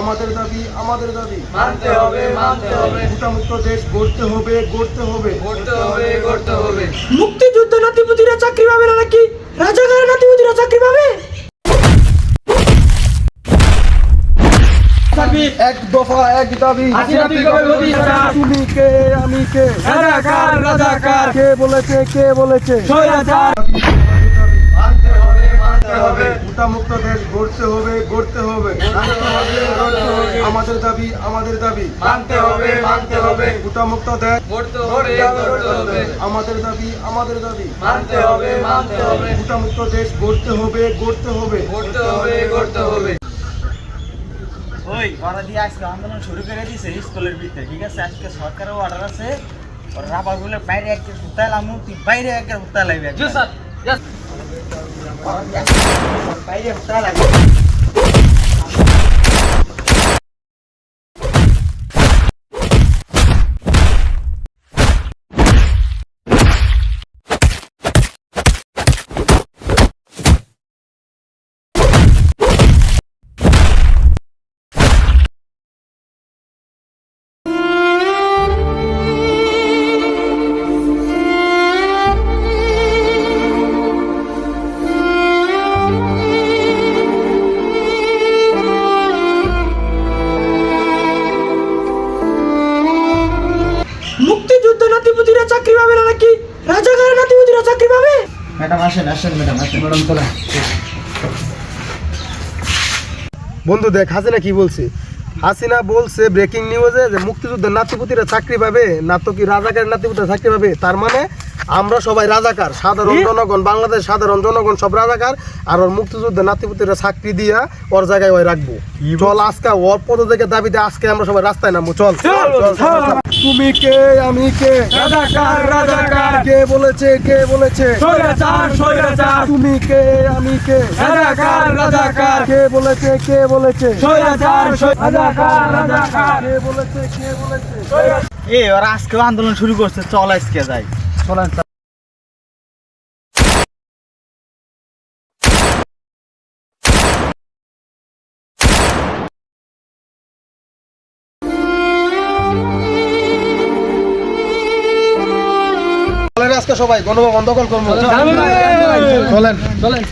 আমাদের দাবি আমাদের দাবি। মানতে হবে মানতে হবে। ভুটামুক্ত দেশ গড়তে হবে গড়তে হবে। করতে হবে করতে হবে। মুক্তিযুদ্ধ নাতিপুতিরা চাকরি পাবে না নাকি? রাজাকারের নাতিপুতিরা চাকরি পাবে? এক দফা এক দাবি? তুমি কে আমি কে? রাজাকার রাজাকার। কে বলেছে কে বলেছে? হবে মানতে হবে ভুটামুক্ত দেশ গড়তে হবে গড়তে হবে। গড়তে গড়তে। আমাদের দাবি আমাদের দাবি। মানতে হবে মানতে হবে। মুক্ত দেশ করতে হবে আমাদের দাবি আমাদের দাবি। মানতে হবে মানতে হবে। ভুটামুক্ত দেশ গড়তে হবে গড়তে হবে। গড়তে হবে করতে হবে। ওই ওরা দিয়ে আজকে আন্দোলন শুরু করে দিয়েছে স্কুলের ভিতরে ঠিক আছে? আজকে সরকারের অর্ডার আছে। রাবারগুলো বাইরে একটা হুতাইলাম তুই বাইরে একটা হুতাইলাইবি জি Bye, Jim. Bye, Jim. মুক্তিযুদ্ধ নাতিপুতিরা চাকরি পাবে না নাকি? রাজাকারের নাতিপুতিরা চাকরি পাবে? ম্যাডাম আসেন আসেন ম্যাডাম আসেন। ম্যাডাম চলে বন্ধু দেখ হাসিনা কি বলছে? হাসিনা বলছে ব্রেকিং নিউজে যে মুক্তিযুদ্ধের নাতিপুতিরা চাকরি পাবে না তো কি রাজাকার নাতিপুতিরা চাকরি পাবে? তার মানে আমরা সবাই রাজাকার সাধারণ জনগণ বাংলাদেশ সাধারণ জনগণ সব রাজাকার আর ওর মুক্তিযুদ্ধের নাতিপুতিরা চাকরি দিয়া ওর জায়গায় ওই রাখব। চল আজকে ওর পদ থেকে দাবিতে আজকে আমরা সবাই রাস্তায় নামবো। চল, চল। তুমি কে? আমি কে? রাজাকার রাজাকার। কে বলেছে কে বলেছে? স্বৈরাচার স্বৈরাচার। তুমি কে? আমি কে? রাজাকার রাজাকার। কে বলেছে কে বলেছে? স্বৈরাচার রাজাকার রাজাকার। কে বলেছে কে বলেছে? এ ওরা আজকে আন্দোলন শুরু করছে চল আজকে যাই। চলেন। আজকে সবাই গণভবন দখল করব চলেন চলেন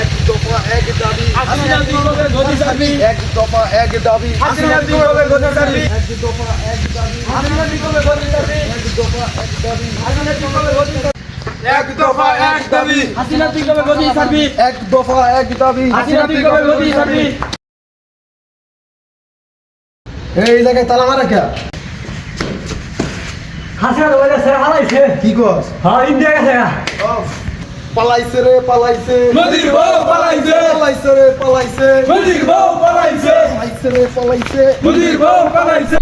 এক দফা এক দাবি হাসিনা তুই কবে মোদি সরকার? এক দফা এক দাবি হাসিনা তুই কবে মোদি সরকার? এক দফা এক দাবি হাসিনা তুই কবে মোদি সরকার? এক দফা এক দাবি হাসিনা তুই কবে মোদি সরকার? এক দফা এক দাবি হাসিনা তুই কবে মোদি সরকার? এক দফা এক দাবি হাসিনা তুই কবে মোদি সরকার? এই জায়গায় তালা মারা কে হাসিনা বলে স্যার হারাইছে কি কস? হ্যাঁ ইন্ডিয়া গেছে। পালাইছে রে পালাইছে। মোদির বউ পালাইছে। পালাইছে রে পালাইছে। মোদির বউ পালাইছে। পালাইছে রে পালাইছে। মোদির বউ পালাইছে।